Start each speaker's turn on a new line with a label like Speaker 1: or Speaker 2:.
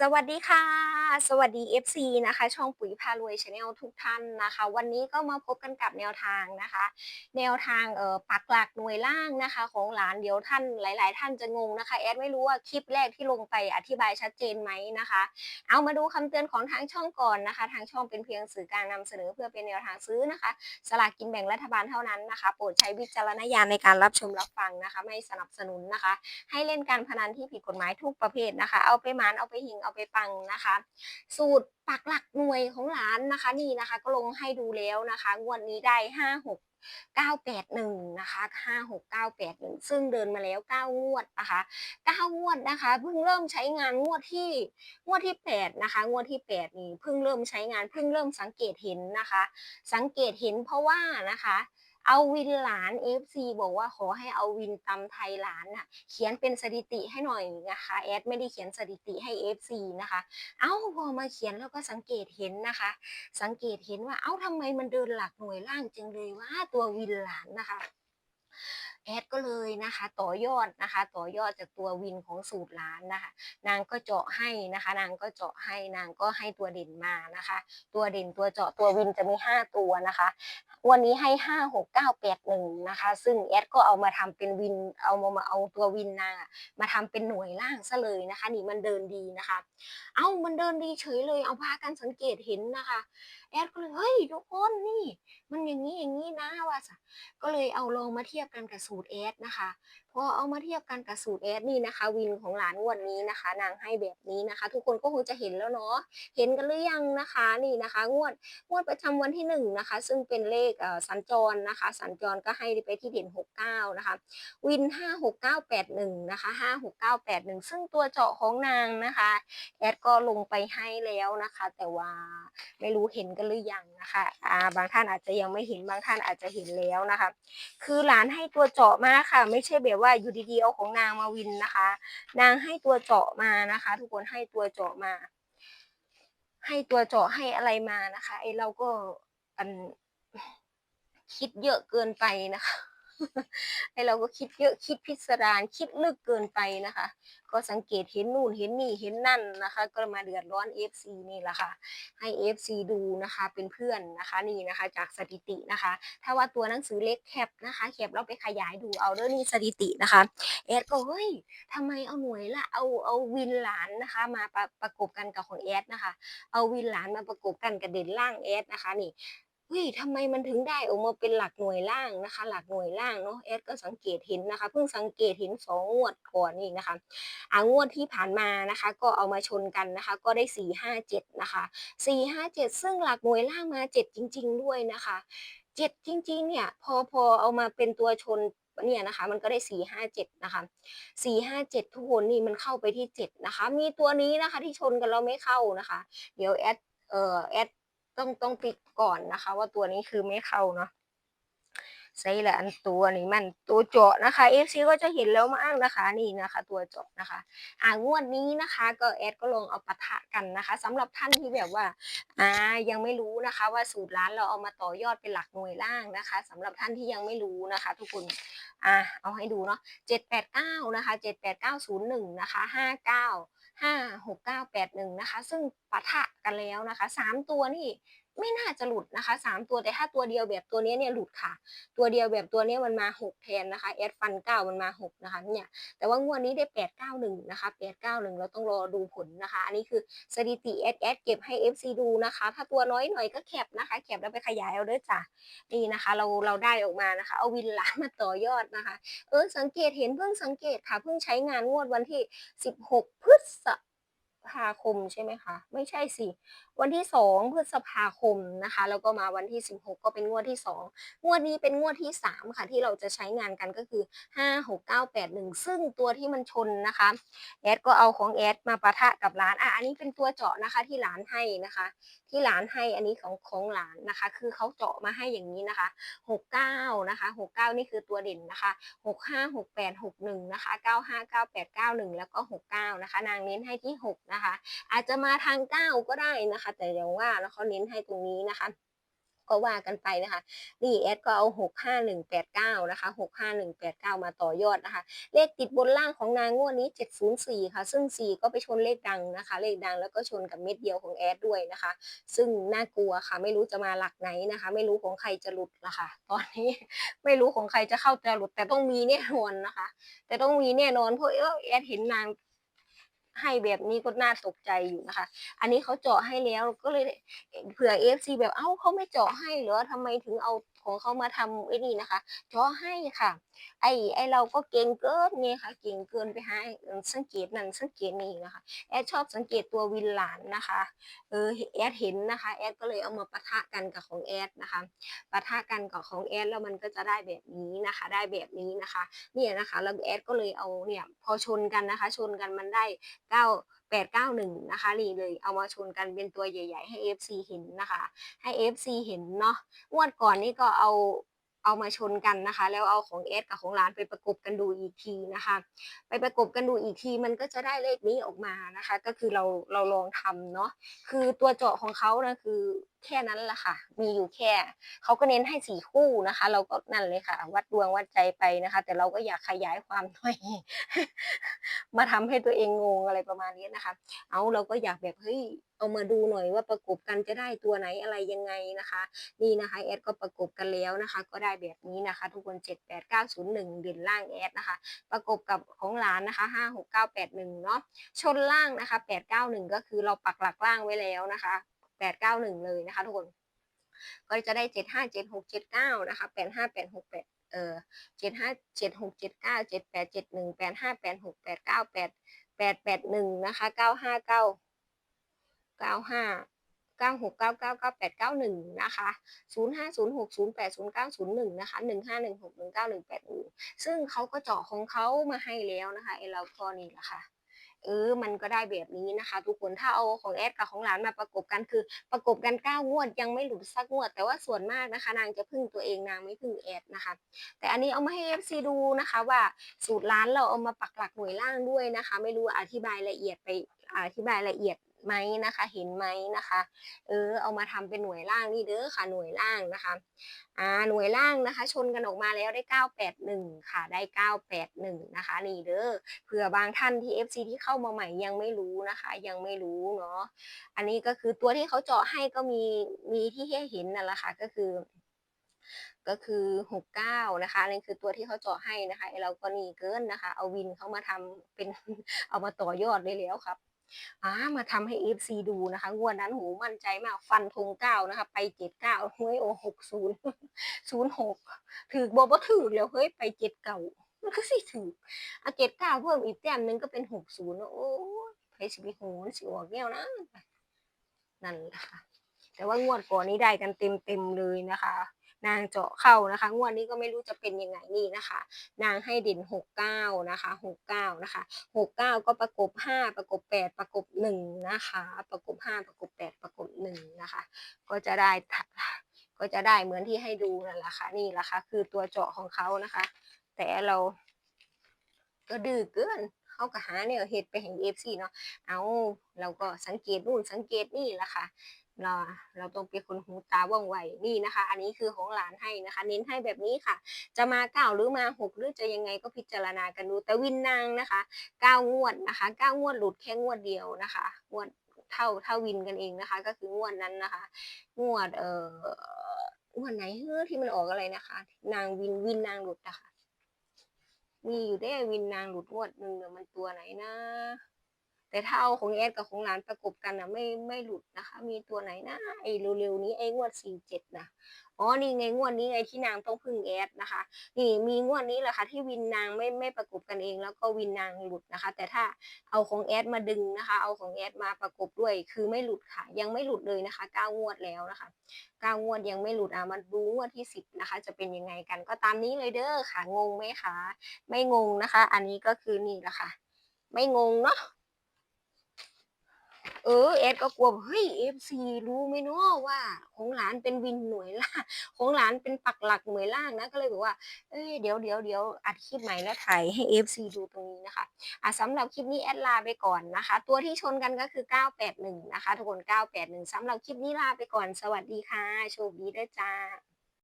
Speaker 1: สวัสดีค่ะ สวัสดี FC นะคะ ช่องปุ๋ยพารวยชาแนลทุกท่านนะคะ วันนี้ก็มาพบกันกับแนวทางนะคะ แนวทางเอ่อปักหลักหน่วยล่างนะคะ ของหลานเดี๋ยวท่านหลาย ๆ ท่านจะงงนะคะแอดไม่รู้ว่าคลิปแรกที่ลงไปอธิบายชัดเจนไหมนะคะ เอามาดูคำเตือนของทางช่องก่อนนะคะ ทางช่องเป็นเพียงสื่อการนำเสนอเพื่อเป็นแนวทางซื้อนะคะสลากกินแบ่งรัฐบาลเท่านั้นนะคะ โปรดใช้วิจารณญาณในการรับชมรับฟังนะคะ ไม่สนับสนุนนะคะ ให้เล่นการพนันที่ผิดกฎหมายทุกประเภทนะคะ เอาไปหมานเอาไปหิงเอาไปปังนะคะ สูตรปักหลักหน่วยของหลานนะคะ นี่นะคะ ก็ลงให้ดูแล้วนะคะ งวดนี้ได้ห้าหกเก้าแปดหนึ่งนะคะห้าหกเก้าแปดหนึ่งซึ่งเดินมาแล้วเก้างวดนะคะเก้างวดนะคะ เพิ่งเริ่มใช้งานงวดที่ งวดที่แปดนะคะ งวดที่แปดนี่เพิ่งเริ่มใช้งาน เพิ่งเริ่มสังเกตเห็นนะคะ สังเกตเห็นเพราะว่านะคะ เอาวินหลาน FC บอกว่าขอให้เอาวินตำไทยหลานน่ะ เขียนเป็นสถิติให้หน่อยนะคะแอดไม่ได้เขียนสถิติให้ FC นะคะ เอ้าพอมาเขียนแล้วก็สังเกตเห็นนะคะ สังเกตเห็นว่าเอ้าทำไมมันเดินหลักหน่วยล่างจังเลยว่าตัววินหลานนะคะ แอดก็เลยนะคะ ต่อยอดนะคะ ต่อยอดจากตัววินของสูตรล้านนะคะ นางก็เจาะให้นะคะ นางก็เจาะให้นางก็ให้ตัวเด่นมานะคะ ตัวเด่นตัวเจาะตัววินจะมีห้าตัวนะคะวันนี้ให้ห้าหกเก้าแปดหนึ่งนะคะ ซึ่งแอดก็เอามาทำเป็นวินเอามามาเอาตัววินนางมาทำเป็นหน่วยล่างซะเลยนะคะ นี่มันเดินดีนะคะ เอ้ามันเดินดีเฉยเลยเอาพากันสังเกตเห็นนะคะแอดก็เลยเฮ้ยทุกคนนี่ มันอย่างนี้อย่างนี้นะว่าสะก็เลยเอาลองมาเทียบกันกับสููดเอสนะคะ พอเอามาเทียบกันกับสูตรแอดนี่นะคะ วินของหลานงวดนี้นะคะ นางให้แบบนี้นะคะ ทุกคนก็คงจะเห็นแล้วเนาะเห็นกันหรือยังนะคะนี่นะคะ งวดงวดประจำวันที่หนึ่งนะคะซึ่งเป็นเลขเสัญจรนะคะ สัญจรก็ให้ไปที่เด่นหกเก้านะคะ วินห้าหกเก้าแปดหนึ่งนะคะห้าหกเก้าแปดหนึ่งซึ่งตัวเจาะของนางนะคะแอดก็ลงไปให้แล้วนะคะ แต่ว่าไม่รู้เห็นกันหรือยังนะคะอ่าบางท่านอาจจะยังไม่เห็นบางท่านอาจจะเห็นแล้วนะคะ คือหลานให้ตัวเจาะมากค่ะ ไม่ใช่แบบว่าอยู่ดีๆเอาของนางมาวินนะคะ นางให้ตัวเจาะมานะคะ ทุกคนให้ตัวเจาะมา ให้ตัวเจาะให้อะไรมานะคะไอเราก็อันคิดเยอะเกินไปนะคะ ไอเราก็คิดเยอะคิดพิสดารคิดลึกเกินไปนะคะ ก็สังเกตเห็นนู่นเห็นนี่เห็นนั่นนะคะ ก็มาเดือดร้อน FC นี่แหละค่ะ ให้ FC ดูนะคะเป็นเพื่อนนะคะนี่นะคะจากสถิตินะคะ ถ้าว่าตัวหนังสือเล็กแคปนะคะแคปแล้วไปขยายดูเอาเด้องนี่สถิตินะคะแอดก็เฮ้ยทำไมเอาหน่วยละเอาเอาวินหลานนะคะ มาประประกบกันกับของแอดนะคะ เอาวินหลานมาประกบกันกับเด่นล่างแอดนะคะนี่ เฮ้ยทำไมมันถึงได้ออกมาเป็นหลักหน่วยล่างนะคะ หลักหน่วยล่างเนาะแอดก็สังเกตเห็นนะคะเพิ่งสังเกตเห็นสองงวดก่อนนี่นะคะอ่างวดที่ผ่านมานะคะ ก็เอามาชนกันนะคะ ก็ได้สี่ห้าเจ็ดนะคะสี่ห้าเจ็ดซึ่งหลักหน่วยล่างมาเจ็ดจริง ๆ ด้วยนะคะเจ็ดจริง ๆ เนี่ยพอพอเอามาเป็นตัวชนเนี่ยนะคะมันก็ได้สี่ห้าเจ็ดนะคะสี่ห้าเจ็ดทุกคนนี่มันเข้าไปที่เจ็ดนะคะ มีตัวนี้นะคะที่ชนกันแล้วไม่เข้านะคะ เดี๋ยวแอดเอ่อแอด ต้องต้องปิดก่อนนะคะ ว่าตัวนี้คือไม่เข้าเนาะใช่ละอันตัวนี้มันตัวเจาะนะคะ FC ก็จะเห็นแล้วมากนะคะนี่นะคะ ตัวเจาะนะคะ อ่างวดนี้นะคะ ก็แอดก็ลงเอาปะทะกันนะคะสำหรับท่านที่แบบว่าอ่ายังไม่รู้นะคะ ว่าสูตรร้านเราเอามาต่อยอดเป็นหลักหน่วยล่างนะคะสำหรับท่านที่ยังไม่รู้นะคะ ทุกคนอ่าเอาให้ดูเนาะเจ็ดแปดเก้านะคะเจ็ดแปดเก้าศูนย์หนึ่งนะคะห้าเก้า ห้าหกเก้าแปดหนึ่งนะคะ ซึ่งปะทะกันแล้วนะคะสามตัวนี่ ไม่น่าจะหลุดนะคะสามตัวแต่ถ้าตัวเดียวแบบตัวนี้เนี่ยหลุดค่ะ ตัวเดียวแบบตัวนี้มันมาหกแทนนะคะแอดฟันเก้ามันมาหกนะคะเนี่ยแต่ว่างวดนี้ได้แปดเก้าหนึ่งนะคะแปดเก้าหนึ่งเราต้องรอดูผลนะคะ อันนี้คือสถิติแอดแอดเก็บให้ FC ดูนะคะ ถ้าตัวน้อยหน่อยก็แคปนะคะแคปแล้วไปขยายเอาด้อจ้ะนี่นะคะ เราเราได้ออกมานะคะ เอาวินหลามาต่อยอดนะคะ เออสังเกตเห็นเพิ่งสังเกตค่ะเพิ่งใช้งานงวดวันที่ 16 พฤษภา คมใช่ไหมคะ ไม่ใช่สิ วันที่2พฤษภาคมนะคะ แล้วก็มาวันที่ 16 ก็เป็นงวดที่ 2 งวดนี้เป็นงวดที่ 3 ค่ะที่เราจะใช้งานกันก็คือ 5 6 9 8 1 ซึ่งตัวที่มันชนนะคะแอดก็เอาของแอดมาปะทะกับร้านอะอันนี้เป็นตัวเจาะนะคะที่ร้านให้นะคะ ที่ร้านให้อันนี้ของของหลานนะคะ คือเขาเจาะมาให้อย่างนี้นะคะ 69 นะคะ 69 นี่คือตัวเด่นนะคะ 65 68 61 นะคะ 95 98 91 แล้วก็ 69 นะคะ นางเน้นให้ที่ 6นะคะ อาจจะมาทาง9ก็ได้นะคะ แต่อย่างว่าแล้วเขาเน้นให้ตรงนี้นะคะ ก็ว่ากันไปนะคะนี่แอดก็เอา65189นะคะ65189มาต่อยอดนะคะ เลขติดบนล่างของนางงวดนี้704ค่ะ ซึ่ง4ก็ไปชนเลขดังนะคะ เลขดังแล้วก็ชนกับเม็ดเดียวของแอดด้วยนะคะ ซึ่งน่ากลัวค่ะ ไม่รู้จะมาหลักไหนนะคะ ไม่รู้ของใครจะหลุดละค่ะ ตอนนี้ไม่รู้ของใครจะเข้าจะหลุดแต่ต้องมีแน่นอนนะคะ แต่ต้องมีแน่นอนเพราะเออแอดเห็นนาง ให้แบบนี้ก็น่าตกใจอยู่นะคะ อันนี้เขาเจาะให้แล้วก็เลยเผื่อเอฟซีแบบเอ้าเขาไม่เจาะให้เหรอทำไมถึงเอา ของเขามาทำไอ้นี่นะคะเจาะให้ค่ะ ไอ้ไอ้เราก็เก่งเกินไงค่ะเก่งเกินไปใหาสังเกตนั่นสังเกตนี่นะคะ แอดชอบสังเกตตัววินหลานนะคะ เออแอดเห็นนะคะ แอดก็เลยเอามาปะทะกันกับของแอดนะคะปะทะกันกับของแอดแล้วมันก็จะได้แบบนี้นะคะ ได้แบบนี้นะคะ เนี่ยนะคะแล้วแอดก็เลยเอาเนี่ยพอชนกันนะคะ ชนกันมันได้เก้าแปดเก้าหนึ่งนะคะนี่เลยเอามาชนกันเป็นตัวใหญ่ ๆ ให้ FC เห็นนะคะ ให้ FC เห็นเนาะงวดก่อนนี่ก็เอาเอามาชนกันนะคะ แล้วเอาของเอสกับของร้านไปประกบกันดูอีกทีนะคะ ไปประกบกันดูอีกทีมันก็จะได้เลขนี้ออกมานะคะ ก็คือเราเราลองทำเนาะคือตัวเจาะของเขานะคือ แค่นั้นแหละค่ะ มีอยู่แค่เขาก็เน้นให้สี่คู่นะคะ เราก็นั่นเลยค่ะ วัดดวงวัดใจไปนะคะ แต่เราก็อยากขยายความหน่อย มาทำให้ตัวเองงงอะไรประมาณนี้นะคะ เอาเราก็อยากแบบเฮ้ยเอามาดูหน่อยว่าประกบกันจะได้ตัวไหนอะไรยังไงนะคะ นี่นะคะแอดก็ประกบกันแล้วนะคะ ก็ได้แบบนี้นะคะ ทุกคน 7 8 9 0 1เด่นล่างแอดนะคะ ประกบกับของหลานนะคะ 5 6 9 8 1เนาะชนล่างนะคะ 8 9 1 ก็คือเราปักหลักล่างไว้แล้วนะคะ 8 9 1เก้าหนึ่งเลยนะคะทุกคน ก็จะได้7 5 7 6 7 9นะคะ8 5 8 6 8เออเจ็ดห้าเจ็ดหกเจ็ดเก้าเจ็ดแปดเจ็ดหนึ่งแปดห้าแปดหกแปดเก้าแปดแปดแปดหนึ่งนะคะเก้าห้าเก้าเก้าห้าเก้าหกเก้าเก้าเก้าแปดเก้าหนึ่งนะคะศูนย์ห้าศูนย์หกศูนย์แปดศูนย์เก้าศูนย์หนึ่งนะคะหนึ่งห้าหนึ่งหกหนึ่งเก้าหนึ่งแปดหนึ่งซึ่งเขาก็เจาะของเขามาให้แล้วนะคะไอเราก็นี่แหละค่ะ เออ มันก็ได้แบบนี้นะคะ ทุกคนถ้าเอาของแอดกับของหลานมาประกบกันคือ ประกบกันเก้างวดยังไม่หลุดสักงวด แต่ว่าส่วนมากนะคะ นางจะพึ่งตัวเองนางไม่พึ่งแอดนะคะ แต่อันนี้เอามาให้ FC ดูนะคะ ว่าสูตรร้านเราเอามาปักหลักหน่วยล่างด้วยนะคะ ไม่รู้อธิบายละเอียดไปอธิบายละเอียด ไหมนะคะ เห็นไหมนะคะ เออ เอามาทำเป็นหน่วยล่างนี่เด้อค่ะ หน่วยล่างนะคะ อ่า หน่วยล่างนะคะ ชนกันออกมาแล้วได้ 981 ค่ะ ได้ 981 นะคะ นี่เด้อ เผื่อบางท่านที่ FC ที่เข้ามาใหม่ยังไม่รู้นะคะ ยังไม่รู้เนาะ อันนี้ก็คือตัวที่เขาเจาะให้ก็มี มีที่ให้เห็นนั่นแหละค่ะ ก็คือก็คือ 69 นะคะอันนี้คือตัวที่เขาเจาะให้นะคะเราก็นี่เกินนะคะ เอาวินเขามาทำเป็นเอามาต่อยอดได้แล้วครับ อ่ามาทำให้ FC ดูนะคะ งวดนั้นหูมั่นใจมากฟันธงเก้านะคะ ไปเจ็ดเก้าเฮ้ยโอหกศูนย์ศูนย์หกถือบอกว่าถือแล้วเฮ้ยไปเจ็ดเก้ามันก็สิถืออะเจ็ดเก้าเพิ่มอีกแต้มหนึงก็เป็นหกศูนย์โอ้ยไปสิไปโหนสิออกแก้วนะนั่นแหละค่ะแต่ว่างวดก่อนนี้ได้กันเต็มเต็มเลยนะคะ นางเจาะเข้านะคะ งวดนี้ก็ไม่รู้จะเป็นยังไงนี่นะคะ นางให้เด่นหกเก้านะคะหกเก้านะคะหกเก้าก็ประกบห้าประกบแปดประกบหนึ่งนะคะ ประกบห้าประกบแปดประกบหนึ่งนะคะ ก็จะได้ก็จะได้เหมือนที่ให้ดูนั่นแหละค่ะนี่แหละค่ะคือตัวเจาะของเขานะคะ แต่เราก็ดื้อเกินเขาก็หาเนี่ยเฮ็ดไปแห่งเอฟซีเนาะเอาเราก็สังเกตนู่นสังเกตนี่แหละค่ะ เราเราต้องเป็นคนหูตาว่องไวนี่นะคะ อันนี้คือของหลานให้นะคะ เน้นให้แบบนี้ค่ะ จะมาเก้าหรือมาหกหรือจะยังไงก็พิจารณากันดูแต่วินนางนะคะเก้างวดนะคะเก้างวดหลุดแค่งวดเดียวนะคะงวดเท่าเท่าวินกันเองนะคะ ก็คืองวดนั้นนะคะ งวดเอ่องวดไหนเฮ้อที่มันออกอะไรนะคะ นางวินวินนางหลุดนะคะมีอยู่ได้วินนางหลุดงวดหนึ่งเนี่ยมันตัวไหนนะ แต่ถ้าเอาของแอดกับของหลานประกบกันนะไม่ไม่หลุดนะคะ มีตัวไหนนะไอ้เร็วๆนี้ไอ้งวดสี่เจ็ดนะอ๋อนี่ไงงวดนี้ไงที่นางต้องพึ่งแอดนะคะ นี่มีงวดนี้แหละค่ะที่วินนางไม่ไม่ประกบกันเอง แล้วก็วินนางหลุดนะคะ แต่ถ้าเอาของแอดมาดึงนะคะ เอาของแอดมาประกบด้วย คือไม่หลุดค่ะ ยังไม่หลุดเลยนะคะเก้างวดแล้วนะคะเก้างวดยังไม่หลุดอะมาดูงวดที่สิบนะคะ จะเป็นยังไงกันก็ตามนี้เลยเด้อค่ะงงไหมคะไม่งงนะคะ อันนี้ก็คือนี่แหละค่ะ ไม่งงเนาะ เออแอดก็กลัวเฮ้ยเอฟซีรู้ไหมเนาะว่า ของหลานเป็นวินหน่วยล่างของหลานเป็นปักหลักหน่วยล่างนะก็เลยบอกว่าเอ้ยเดี๋ยวเดี๋ยวเดี๋ยวอัดคลิปใหม่แล้วถ่ายให้ FC ดูตรงนี้นะคะอะสำหรับคลิปนี้แอดลาไปก่อนนะคะ ตัวที่ชนกันก็คือ 981 นะคะ ทุกคน 981สำหรับคลิปนี้ลาไปก่อนสวัสดีค่ะโชคดีด้วยจ้า